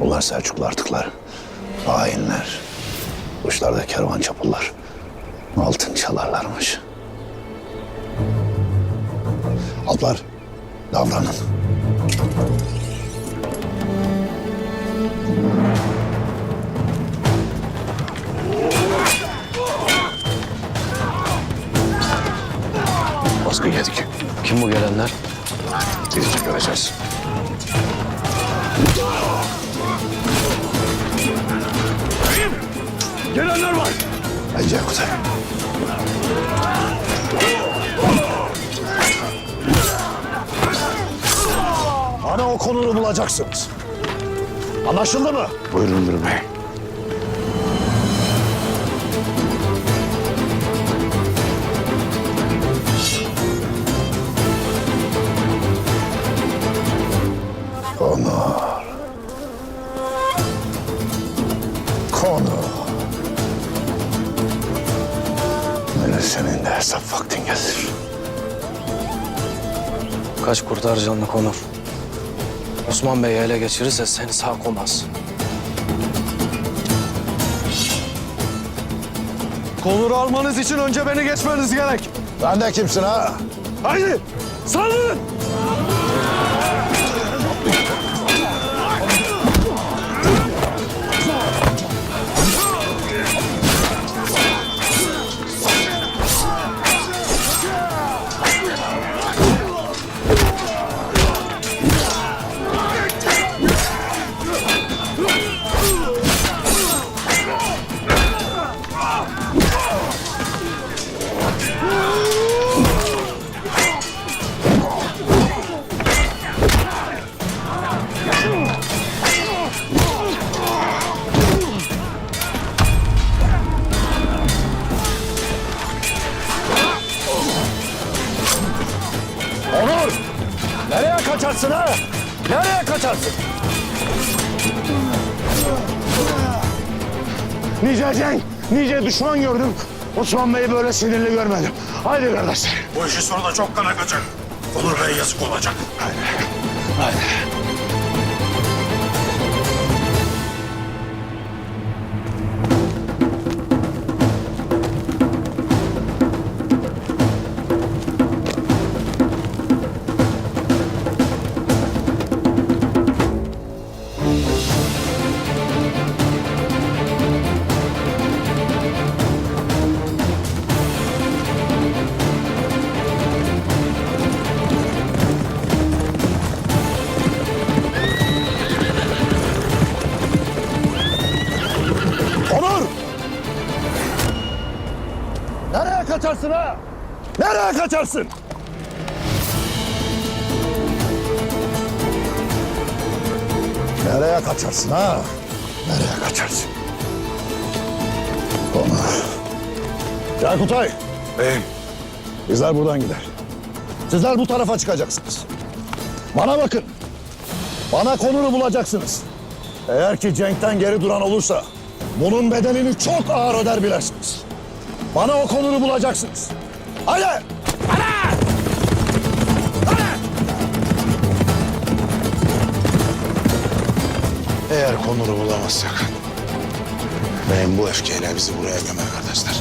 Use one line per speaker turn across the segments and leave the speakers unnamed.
Bunlar Selçuklu artıklar. Hainler. Uçlarda kervan çapullar. Altın çalarlarmış. Alplar davranın. Baskı yedik.
Kim bu gelenler?
Gidince göreceğiz.
Gelenler var.
Bence Kutay.
Bana o konuyu bulacaksınız. Anlaşıldı mı?
Buyurun müdür bey. Hesap vaktin gelir.
Kaç kurtar canını Konur. Osman Bey'i ele geçirirse seni sağ komaz.
Konuru almanız için önce beni geçmeniz gerek.
Sen de kimsin ha?
Haydi saldırın. Kaçarsın ha? Nereye kaçarsın? Nice cenk, nice düşman gördüm. Osman Bey'i böyle sinirli görmedim. Haydi kardeşler.
Bu işin sonu da çok kan akacak. Onur Bey'e yazık olacak.
Haydi. Onur! Kaçarsın? Nereye kaçarsın
ha? Nereye kaçarsın? Konur.
Yakutay,
Beyim,
Bizler buradan gider.
sizler bu tarafa çıkacaksınız. Bana bakın. Bana konuru bulacaksınız. Eğer ki Cenk'ten geri duran olursa bunun bedelini çok ağır öder bilersiniz. Bana o konuru bulacaksınız. Haydi!
Eğer Konur'u bulamazsak... Beyim bu öfkeyle bizi buraya gömer kardeşler.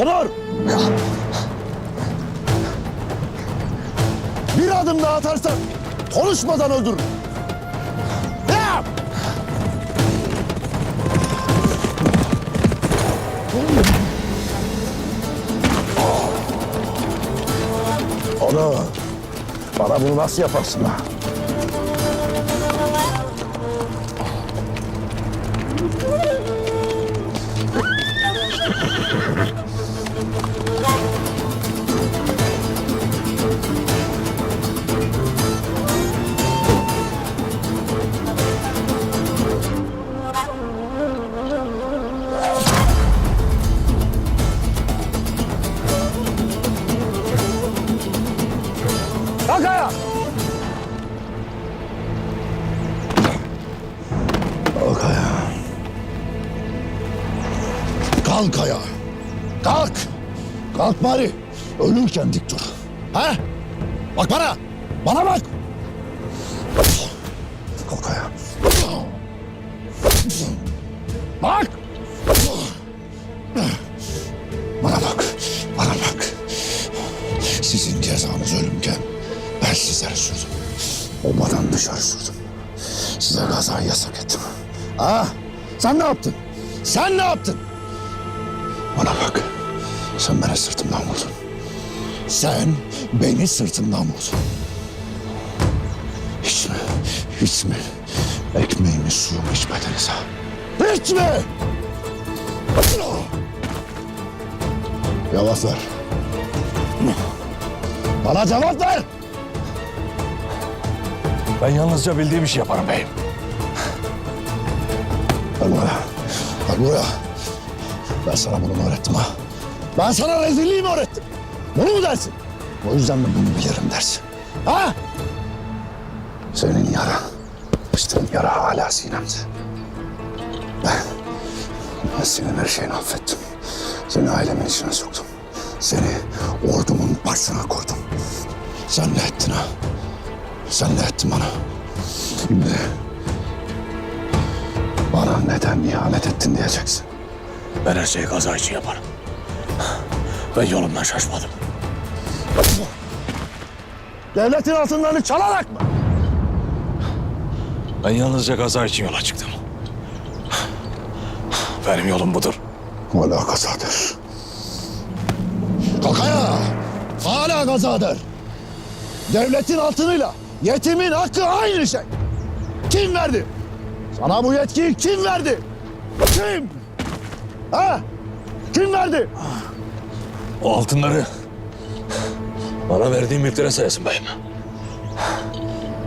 Onur! Bir adım daha atarsan konuşmadan öldürürüm. Ya! Onur, bana bunu nasıl yaparsın ha? Bari. Ölürken dik dur. Ha? Bak bana. Bana bak. Kalk ayağa. Bak. Bana bak. Bana bak. Sizin cezanız ölümken ben sizlere sürdüm. Obadan dışarı sürdüm. Size gazayı yasak ettim. Ha? Sen ne yaptın? Sen ne yaptın? Sen beni sırtımdan vurdun. Sen beni sırtımdan vurdun. Hiç mi? Hiç mi? Ekmeğimi suyumu içmediniz ha? Hiç mi? Cevap ver. Bana cevap ver.
Ben yalnızca bildiğim işi yaparım beyim.
Bak buraya. Bak buraya. Ben sana bunu öğrettim ha? Ben sana rezilliği mi öğrettim? Bunu mu dersin? O yüzden mi bunu bilirim dersin? Ha? Senin yara, açtığın yara hala sinemde. Ben, ben senin her şeyini affettim. Seni ailemin içine soktum. Seni ordumun başına koydum. Sen ne ettin ha? Sen ne ettin bana? Şimdi bana neden ihanet ettin diyeceksin.
Ben her şeyi kaza yaparım. Ben yolumdan şaşmadım.
Devletin altınlarını çalarak mı?
Ben yalnızca kaza için yola çıktım. Benim yolum budur.
Hala kazadır. Kalk ayağa. Hala kazadır. Devletin altınıyla yetimin hakkı aynı şey. Kim verdi? Sana bu yetkiyi kim verdi? Kim? Ha? Kim verdi?
O altınları bana verdiğin mülklere sayasın beyim.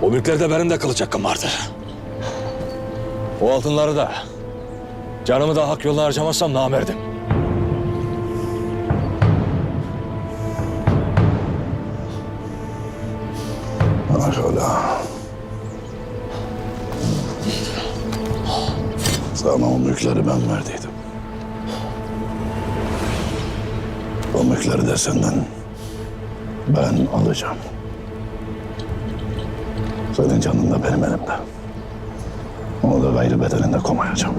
O mülklerde benim de kılıç hakkım vardır. O altınları da canımı da hak yoluna harcamazsam namerdim.
Maşallah. Sana o mülkleri ben verdiydim. Mülkleri de senden ben alacağım. Senin canın da benim elimde. Onu da gayrı bedelinde komayacağım.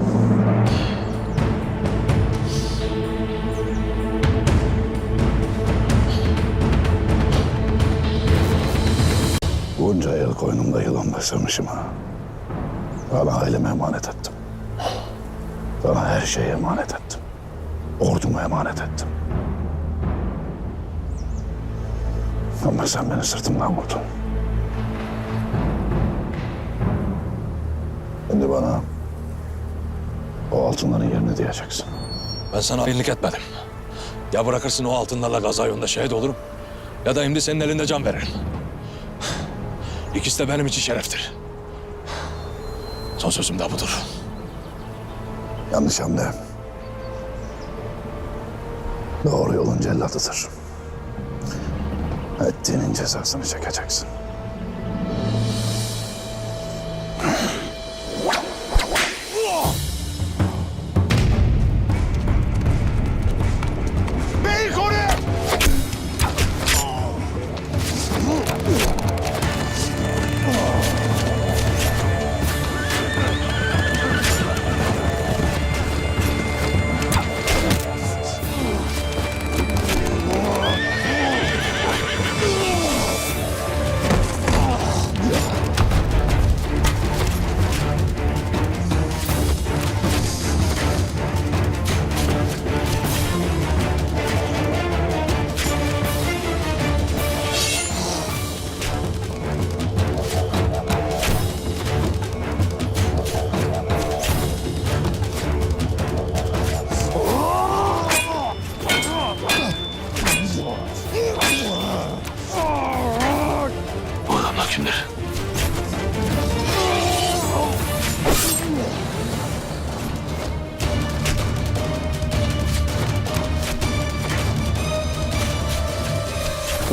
Bunca yıl koynumda yılan beslemişim ha. Sana aileme emanet ettim. Sana her şeyi emanet ettim. Ordumu emanet ettim. Ama sen beni sırtımdan vurdun. Şimdi bana o altınların yerini diyeceksin.
Ben sana hainlik etmedim. Ya bırakırsın o altınlarla gaza yolunda şehit olurum. Ya da şimdi senin elinde can veririm. İkisi de benim için şereftir. Son sözüm de budur.
Yanlış hamle. Doğru yolun celladıdır. Ettiğinin cezasını çekeceksin.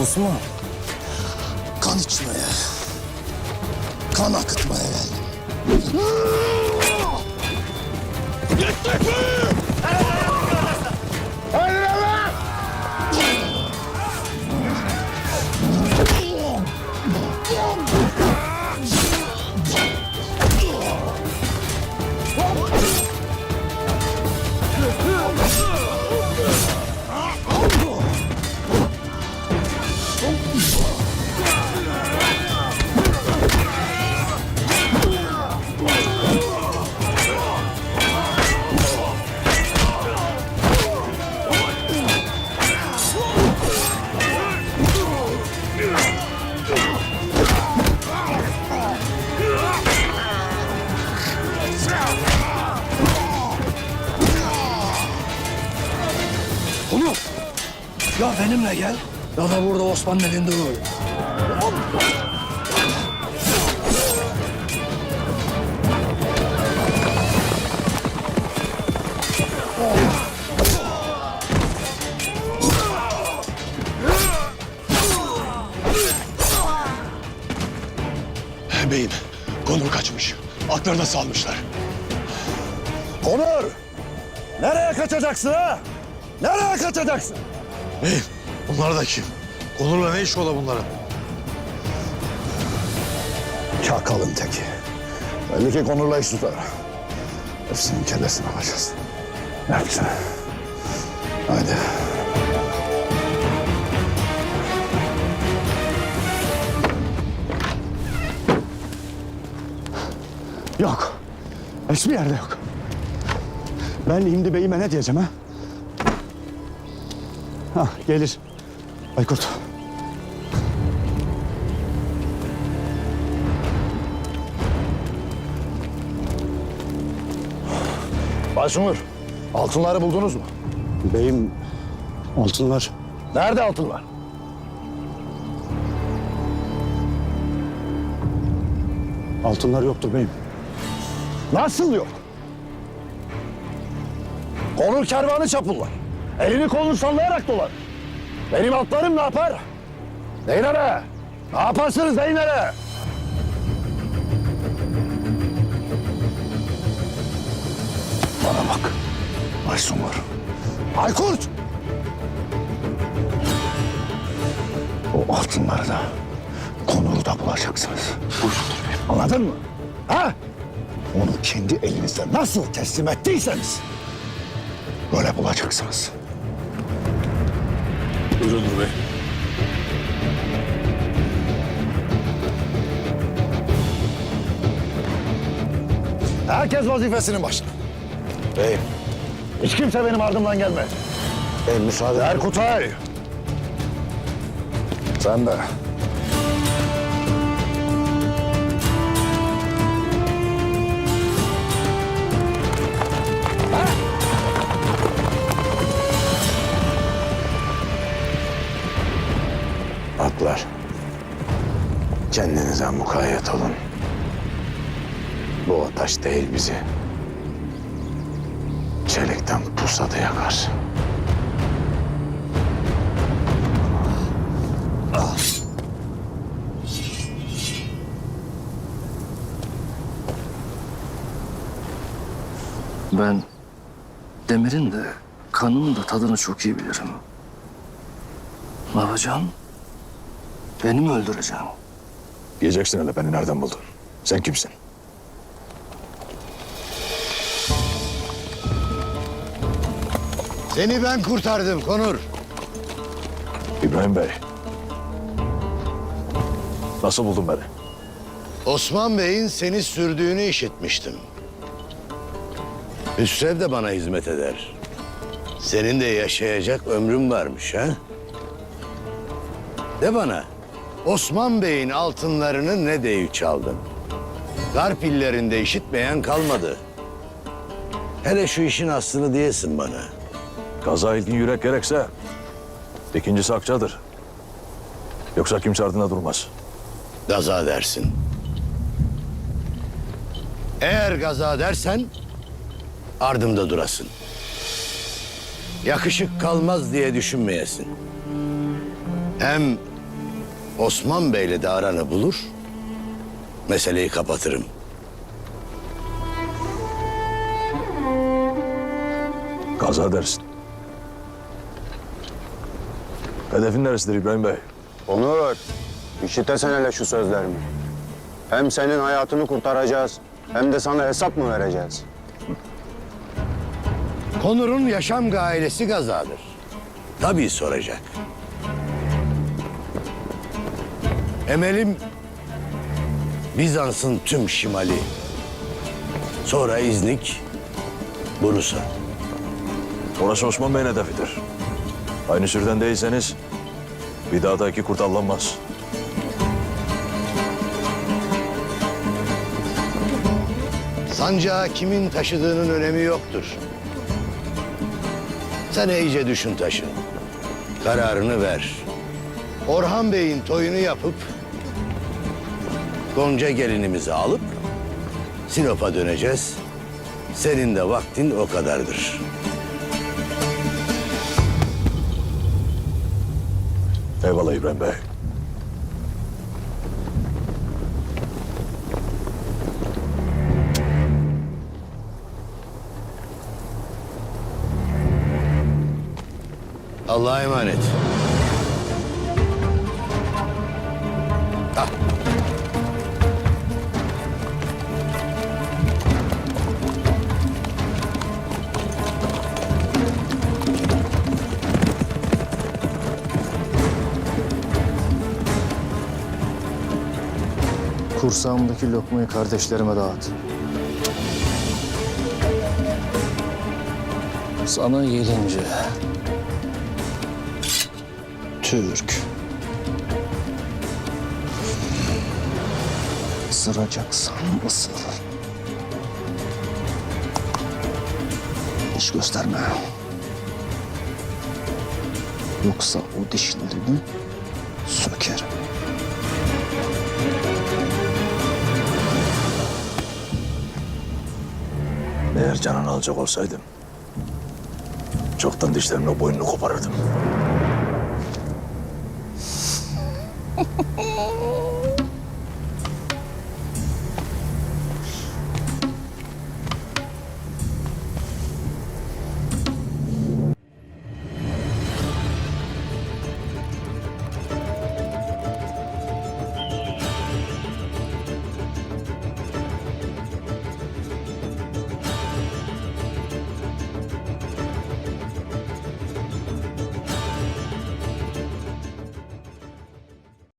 Osman.
kan içmeye, kan akıtmaya geldim. Gittik?
Osman'ın elinde dur.
Beyim, Konur kaçmış. Atları da salmışlar.
Onur! Nereye kaçacaksın ha? Nereye kaçacaksın?
Beyim, bunlar da kim? Konur'la ne işi ola bunların?
Çakalın teki. Belli ki Konur'la iş tutar. Hepsinin kellesini alacağız. Hepsini. Haydi.
Yok. Hiçbir yerde yok. Ben Himdi Bey'ime ne diyeceğim ha? Ha gelir. Aykurt.
Başumur, altınları buldunuz mu?
Beyim altınlar.
Nerede altınlar?
Altınlar yoktur beyim.
Nasıl yok? Konur kervanı çapullar. Elini kolunu sallayarak dolar. Benim atlarım ne yapar? Neylere? Ne yaparsınız neylere? Aysungur. Aykurt! O altınları da Konur'u da bulacaksınız. Anladın mı? Ha? Onu kendi elinizde nasıl teslim ettiyseniz böyle bulacaksınız.
Buyurun Nur Bey.
Herkes vazifesinin başına.
Beyim,
Hiç kimse benim ardımdan gelme.
beyim müsaade
Erkutay. Sen de.
Atlar. Kendinize mukayyet olun. Bu ataş değil bizi. Pusadı yakar.
Ben demirin de kanın da tadını çok iyi bilirim. Ne yapacaksın? Beni mi öldüreceksin?
Diyeceksin hele beni nereden buldun? Sen kimsin?
Seni ben kurtardım Konur.
İbrahim Bey. Nasıl buldun beni?
Osman Bey'in seni sürdüğünü işitmiştim. Hüsrev de bana hizmet eder. Senin de yaşayacak ömrün varmış ha? De bana, Osman Bey'in altınlarını ne deyip çaldın? Garp illerinde işitmeyen kalmadı. Hele şu işin aslını diyesin bana.
Kaza ilgin yürek gerekse ikincisi akçadır. Yoksa kimse ardına durmaz.
Gaza dersin. Eğer gaza dersen ardımda durasın. Yakışık kalmaz diye düşünmeyesin. Hem Osman Bey'le de aranı bulur, meseleyi kapatırım.
Kaza dersin. Hedefin neresidir İbrahim Bey?
Onur, işitesen hele şu sözlerimi. Hem senin hayatını kurtaracağız, hem de sana hesap mı vereceğiz?
Konur'un yaşam gailesi gazadır. Tabii soracak. Emelim Bizans'ın tüm şimali. Sonra İznik, Bursa.
Orası Osman Bey'in hedefidir. Aynı sürüden değilseniz bir daha da iki.
Sancağı kimin taşıdığının önemi yoktur. Sen iyice düşün taşın. Kararını ver. Orhan Bey'in toyunu yapıp Gonca gelinimizi alıp Sinop'a döneceğiz. Senin de vaktin o kadardır.
Eyvallah İbrahim Bey.
Allah'a emanet.
Kursağımdaki lokmayı kardeşlerime dağıt. Sana gelince... Türk. Isıracaksan ısır. Hiç gösterme. Yoksa o dişlerini
Eğer canını alacak olsaydım çoktan dişlerimle boynunu koparırdım.